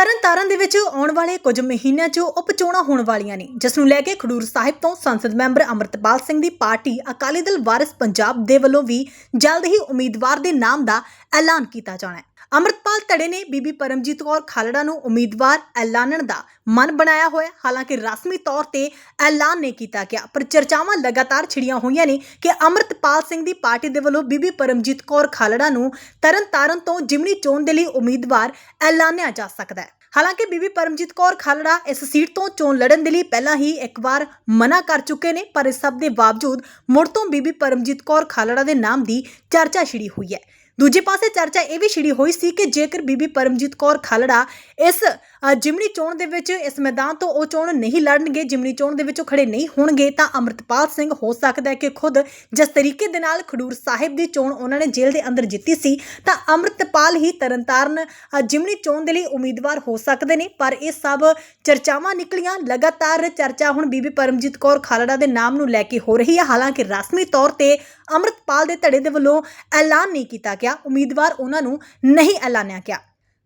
ਤਰਨਤਾਰਨ ਦੇ ਵਿੱਚ ਆਉਣ ਵਾਲੇ ਕੁਝ ਮਹੀਨਿਆਂ 'ਚ ਉਪਚੋਣਾਂ ਹੋਣ ਵਾਲੀਆਂ ਨੇ, ਜਿਸ ਨੂੰ ਲੈ ਕੇ ਖਡੂਰ ਸਾਹਿਬ ਤੋਂ ਸੰਸਦ ਮੈਂਬਰ ਅਮਰਤਪਾਲ ਸਿੰਘ ਦੀ ਪਾਰਟੀ ਅਕਾਲੀ ਦਲ ਵਾਰਿਸ ਪੰਜਾਬ ਦੇ ਵੱਲੋਂ ਵੀ ਜਲਦ ਹੀ ਉਮੀਦਵਾਰ ਦੇ ਨਾਮ ਦਾ ਐਲਾਨ ਕੀਤਾ ਜਾਣਾ ਹੈ। ਅਮਰਤਪਾਲ ਧੜੇ ਨੇ ਬੀਬੀ ਪਰਮਜੀਤ ਕੌਰ ਖਾਲੜਾ ਨੂੰ ਉਮੀਦਵਾਰ ਐਲਾਨਣ ਦਾ ਮਨ ਬਣਾਇਆ ਹੋਇਆ। ਹਾਲਾਂਕਿ ਰਸਮੀ ਤੌਰ ਤੇ ਐਲਾਨ ਨਹੀਂ ਕੀਤਾ ਗਿਆ, ਪਰ ਚਰਚਾਵਾਂ ਲਗਾਤਾਰ ਛਿੜੀਆਂ ਹੋਈਆਂ ਨੇ ਕਿ ਅਮਰਤਪਾਲ ਸਿੰਘ ਦੀ ਪਾਰਟੀ ਦੇ ਵੱਲੋਂ ਬੀਬੀ ਪਰਮਜੀਤ ਕੌਰ ਖਾਲੜਾ ਨੂੰ ਤਰਨਤਾਰਨ ਤੋਂ ਜਿਮਨੀ ਚੋਣ ਦੇ ਲਈ ਉਮੀਦਵਾਰ ਐਲਾਨਿਆ ਜਾ ਸਕਦਾ ਹੈ। ਹਾਲਾਂਕਿ ਬੀਬੀ ਪਰਮਜੀਤ ਕੌਰ ਖਾਲੜਾ ਇਸ ਸੀਟ ਤੋਂ ਚੋਣ ਲੜਨ ਦੇ ਲਈ ਪਹਿਲਾਂ ਹੀ ਇੱਕ ਵਾਰ ਮਨਾ ਕਰ ਚੁੱਕੇ ਨੇ, ਪਰ ਇਸ ਸਭ ਦੇ ਬਾਵਜੂਦ ਮੁੜ ਤੋਂ ਬੀਬੀ ਪਰਮਜੀਤ ਕੌਰ ਖਾਲੜਾ ਦੇ ਨਾਮ ਦੀ ਚਰਚਾ ਛਿੜੀ ਹੋਈ ਹੈ। ਦੂਜੇ ਪਾਸੇ ਚਰਚਾ ਇਹ ਵੀ ਛਿੜੀ ਹੋਈ ਸੀ ਕਿ ਜੇਕਰ ਬੀਬੀ ਪਰਮਜੀਤ ਕੌਰ ਖਾਲੜਾ ਇਸ ਅ, ਜਿਮਨੀ ਚੋਣ ਦੇ ਵਿੱਚ ਇਸ ਮੈਦਾਨ ਤੋਂ ਉਹ ਚੋਣ ਨਹੀਂ ਲੜਨਗੇ ਜਿਮਨੀ ਚੋਣ ਦੇ ਵਿੱਚ ਉਹ ਖੜੇ ਨਹੀਂ ਹੋਣਗੇ ਤਾਂ ਅਮਰਤਪਾਲ ਸਿੰਘ ਹੋ ਸਕਦਾ ਹੈ ਕਿ ਖੁਦ ਜਿਸ ਤਰੀਕੇ ਦੇ ਨਾਲ ਖਡੂਰ ਸਾਹਿਬ ਦੀ ਚੋਣ ਉਹਨਾਂ ਨੇ ਜੇਲ੍ਹ ਦੇ ਅੰਦਰ ਜਿੱਤੀ ਸੀ ਤਾਂ ਅਮਰਤਪਾਲ ਹੀ ਤਰਨਤਾਰਨ ਅ, ਜਿਮਨੀ ਚੋਣ ਦੇ ਲਈ ਉਮੀਦਵਾਰ ਹੋ ਸਕਦੇ ਨੇ ਪਰ ਇਹ ਸਭ ਚਰਚਾਵਾਂ ਨਿਕਲੀਆਂ ਲਗਾਤਾਰ ਚਰਚਾ ਹੁਣ ਬੀਬੀ ਪਰਮਜੀਤ ਕੌਰ ਖਾਲੜਾ ਦੇ ਨਾਮ ਨੂੰ ਲੈ ਕੇ ਹੋ ਰਹੀ ਹੈ ਹਾਲਾਂਕਿ ਰਸਮੀ ਤੌਰ ਤੇ ਅਮਰਤਪਾਲ ਦੇ ਧੜੇ ਦੇ ਵੱਲੋਂ ਐਲਾਨ ਨਹੀਂ ਕੀਤਾ ਗਿਆ। ਉਮੀਦਵਾਰ ਉਹਨਾਂ ਨੂੰ ਨਹੀਂ ਐਲਾਨਿਆ ਗਿਆ।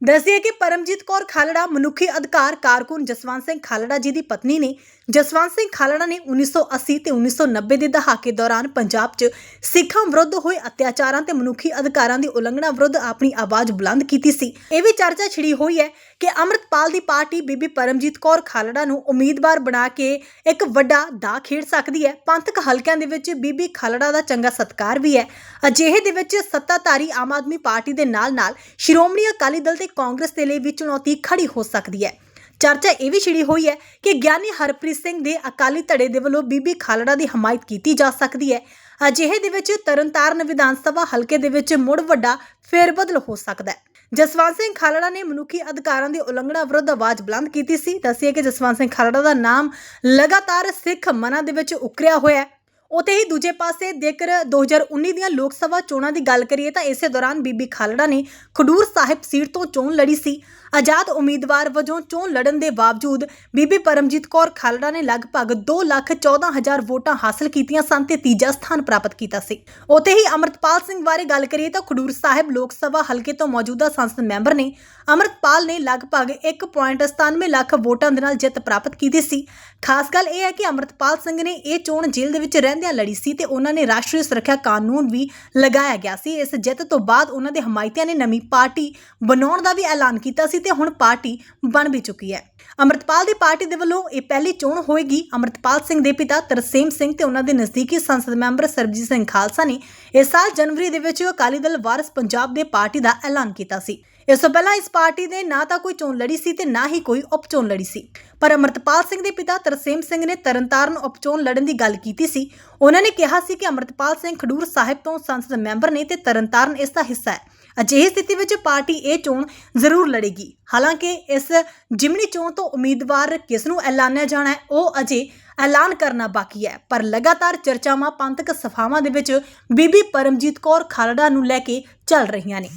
ਦੱਸਿਆ ਕਿ ਪਰਮਜੀਤ ਕੌਰ ਖਾਲੜਾ ਮਨੁੱਖੀ ਅਧਿਕਾਰ ਕਾਰਕੁਨ ਜਸਵੰਤ ਸਿੰਘ ਖਾਲੜਾ ਜੀ ਦੀ ਪਤਨੀ ਨੇ, ਜਸਵੰਤ ਸਿੰਘ ਖਾਲੜਾ ਨੇ 1980 ਤੇ 1990 ਦੇ ਦਹਾਕੇ ਦੌਰਾਨ ਪੰਜਾਬ 'ਚ ਸਿੱਖਾਂ ਵਿਰੁੱਧ ਹੋਏ ਅਤਿਆਚਾਰਾਂ ਤੇ ਮਨੁੱਖੀ ਅਧਿਕਾਰਾਂ ਦੀ ਉਲੰਘਣਾ ਵਿਰੁੱਧ ਆਪਣੀ ਆਵਾਜ਼ ਬੁਲੰਦ ਕੀਤੀ ਸੀ। ਇਹ ਵੀ ਚਰਚਾ ਛਿੜੀ ਹੋਈ ਹੈ ਕਿ ਅਮਰਤਪਾਲ ਦੀ ਪਾਰਟੀ ਬੀਬੀ ਪਰਮਜੀਤ ਕੌਰ ਖਾਲੜਾ ਨੂੰ ਉਮੀਦਵਾਰ ਬਣਾ ਕੇ ਇੱਕ ਵੱਡਾ ਦਾ ਖੇਡ ਸਕਦੀ ਹੈ। ਪੰਥਕ ਹਲਕਿਆਂ ਦੇ ਵਿੱਚ ਬੀਬੀ ਖਾਲੜਾ ਦਾ ਚੰਗਾ ਸਤਕਾਰ ਵੀ ਹੈ। ਅਜਿਹੇ ਦੇ ਵਿੱਚ ਸੱਤਾਧਾਰੀ ਆਮ ਆਦਮੀ ਪਾਰਟੀ ਦੇ ਨਾਲ-ਨਾਲ ਸ਼੍ਰੋਮਣੀ ਅਕਾਲੀ ਦਲ ਤੇ ਕਾਂਗਰਸ ਦੇ ਲਈ ਵੀ ਚੁਣੌਤੀ ਖੜੀ ਹੋ ਸਕਦੀ ਹੈ। ਚਰਚਾ ਇਹ ਵੀ ਛਿੜੀ ਹੋਈ ਹੈ ਕਿ ਗਿਆਨੀ ਹਰਪ੍ਰੀਤ ਸਿੰਘ ਦੇ ਅਕਾਲੀ ਧੜੇ ਦੇ ਵੱਲੋਂ ਬੀਬੀ ਖਾਲੜਾ ਦੀ ਹਮਾਇਤ ਕੀਤੀ ਜਾ ਸਕਦੀ ਹੈ। ਅਜਿਹੇ ਦੇ ਵਿੱਚ ਤਰਨਤਾਰਨ ਵਿਧਾਨ ਸਭਾ ਹਲਕੇ ਦੇ ਵਿੱਚ ਮੁੜ ਵੱਡਾ ਫੇਰਬਦਲ ਹੋ ਸਕਦਾ ਹੈ। ਜਸਵੰਤ ਸਿੰਘ ਖਾਲੜਾ ਨੇ ਮਨੁੱਖੀ ਅਧਿਕਾਰਾਂ ਦੀ ਉਲੰਘਣਾ ਵਿਰੁੱਧ ਆਵਾਜ਼ ਬੁਲੰਦ ਕੀਤੀ ਸੀ। ਦੱਸਿਆ ਕਿ ਜਸਵੰਤ ਸਿੰਘ ਖਾਲੜਾ ਦਾ ਨਾਮ ਲਗਾਤਾਰ ਸਿੱਖ ਮਨਾਂ ਦੇ ਵਿੱਚ ਉਕਰਿਆ ਹੋਇਆ ਹੈ। ਉਤੇ ਹੀ ਦੂਜੇ ਪਾਸੇ ਜੇਕਰ 2019 ਦੀਆਂ ਲੋਕ ਸਭਾ ਚੋਣਾਂ ਦੀ ਗੱਲ ਕਰੀਏ ਤਾਂ ਇਸੇ ਦੌਰਾਨ ਬੀਬੀ ਖਾਲੜਾ ਨੇ ਖਡੂਰ ਸਾਹਿਬ ਸੀਟ ਤੋਂ ਚੋਣ ਲੜੀ ਸੀ। ਆਜ਼ਾਦ ਉਮੀਦਵਾਰ ਵਜੋਂ ਚੋਣ ਲੜਨ ਦੇ ਬਾਵਜੂਦ ਬੀਬੀ ਪਰਮਜੀਤ ਕੌਰ ਖਾਲੜਾ ਨੇ ਲਗਭਗ 214000 ਵੋਟਾਂ ਹਾਸਲ ਕੀਤੀਆਂ ਸਨ ਤੇ ਤੀਜਾ ਸਥਾਨ ਪ੍ਰਾਪਤ ਕੀਤਾ ਸੀ। ਉਤੇ ਹੀ ਅਮਰਤਪਾਲ ਸਿੰਘ ਬਾਰੇ ਗੱਲ ਕਰੀਏ ਤਾਂ ਖਡੂਰ ਸਾਹਿਬ ਲੋਕ ਸਭਾ ਹਲਕੇ ਤੋਂ ਮੌਜੂਦਾ ਸੰਸਦ ਮੈਂਬਰ ਨੇ ਅਮਰਤਪਾਲ ਨੇ ਲਗਭਗ 1.97 ਲੱਖ ਵੋਟਾਂ ਦੇ ਨਾਲ ਜਿੱਤ ਪ੍ਰਾਪਤ ਕੀਤੀ ਸੀ। ਖਾਸ ਗੱਲ ਇਹ ਹੈ ਕਿ ਅਮਰਤਪਾਲ ਸਿੰਘ ਨੇ ਇਹ ਚੋਣ ਜੇਲ੍ਹ ਦੇ ਵਿੱਚ ਰਹਿੰਦਿਆਂ ਲੜੀ ਸੀ ਤੇ ਉਹਨਾਂ ਨੇ ਰਾਸ਼ਟਰੀ ਸੁਰੱਖਿਆ ਕਾਨੂੰਨ ਵੀ ਲਗਾਇਆ ਗਿਆ ਸੀ। ਇਸ ਜਿੱਤ ਤੋਂ ਬਾਅਦ ਉਹਨਾਂ ਦੇ ਹਮਾਇਤੀਆਂ ਨੇ ਨਵੀਂ ਪਾਰਟੀ ਬਣਾਉਣ ਦਾ ਵੀ ਐਲਾਨ ਕੀਤਾ ਸੀ ਤੇ ਹੁਣ ਪਾਰਟੀ ਬਣ ਵੀ ਚੁੱਕੀ ਹੈ। ਅਮਰਤਪਾਲ ਦੀ ਪਾਰਟੀ ਦੇ ਵੱਲੋਂ ਇਹ ਪਹਿਲੀ ਚੋਣ ਹੋਏਗੀ। ਅਮਰਤਪਾਲ ਸਿੰਘ ਦੇ ਪਿਤਾ ਤਰਸੇਮ ਸਿੰਘ ਤੇ ਉਹਨਾਂ ਦੇ ਨਜ਼ਦੀਕੀ ਸੰਸਦ ਮੈਂਬਰ ਸਰਬਜੀਤ ਸਿੰਘ ਖਾਲਸਾ ਨੇ ਇਸ ਸਾਲ ਜਨਵਰੀ ਦੇ ਵਿੱਚ ਅਕਾਲੀ ਦਲ ਵਾਰਸ ਪੰਜਾਬ ਦੇ ਪਾਰਟੀ ਦਾ ਐਲਾਨ ਕੀਤਾ ਸੀ। ਇਸ ਤੋਂ ਪਹਿਲਾਂ ਇਸ ਪਾਰਟੀ ਨੇ ਨਾ ਤਾਂ ਕੋਈ ਚੋਣ ਲੜੀ ਸੀ ਤੇ ਨਾ ਹੀ ਕੋਈ ਉਪਚੋਣ ਲੜੀ ਸੀ। ਪਰ ਅਮਰਤਪਾਲ ਸਿੰਘ ਦੇ ਪਿਤਾ ਤਰਸੇਮ ਸਿੰਘ ਨੇ ਤਰਨਤਾਰਨ ਉਪਚੋਣ ਲੜਨ ਦੀ ਗੱਲ ਕੀਤੀ ਸੀ। ਉਹਨਾਂ ਨੇ ਕਿਹਾ ਸੀ ਕਿ ਅਮਰਤਪਾਲ ਸਿੰਘ ਖਡੂਰ ਸਾਹਿਬ ਤੋਂ ਸੰਸਦ ਮੈਂਬਰ ਨੇ ਤੇ ਤਰਨਤਾਰਨ ਇਸ ਦਾ ਹਿੱਸਾ ਹੈ। ਅਜਿਹੀ ਸਥਿਤੀ ਵਿੱਚ ਪਾਰਟੀ ਇਹ ਚੋਣ ਜ਼ਰੂਰ ਲੜੇਗੀ। ਹਾਲਾਂਕਿ ਇਸ ਜਿਮਨੀ ਚੋਣ ਤੋਂ ਉਮੀਦਵਾਰ ਕਿਸ ਨੂੰ ਐਲਾਨਿਆ ਜਾਣਾ ਹੈ, ਉਹ ਅਜੇ ਐਲਾਨ ਕਰਨਾ ਬਾਕੀ ਹੈ। ਪਰ ਲਗਾਤਾਰ ਚਰਚਾਵਾਂ, ਪੰਥਕ ਸਫਾਵਾਂ ਦੇ ਵਿੱਚ ਬੀਬੀ ਪਰਮਜੀਤ ਕੌਰ ਖਾਲੜਾ ਨੂੰ ਲੈ ਕੇ ਚੱਲ ਰਹੀਆਂ ਨੇ।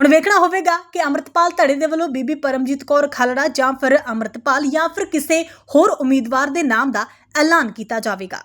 ਹੁਣ ਵੇਖਣਾ ਹੋਵੇਗਾ ਕਿ ਅਮਰਤਪਾਲ ਧੜੇ ਦੇ ਵੱਲੋਂ ਬੀਬੀ ਪਰਮਜੀਤ ਕੌਰ ਖਾਲੜਾ ਜਾਂ ਫਿਰ ਅਮਰਤਪਾਲ ਜਾਂ ਫਿਰ ਕਿਸੇ ਹੋਰ ਉਮੀਦਵਾਰ ਦੇ ਨਾਮ ਦਾ ਐਲਾਨ ਕੀਤਾ ਜਾਵੇਗਾ।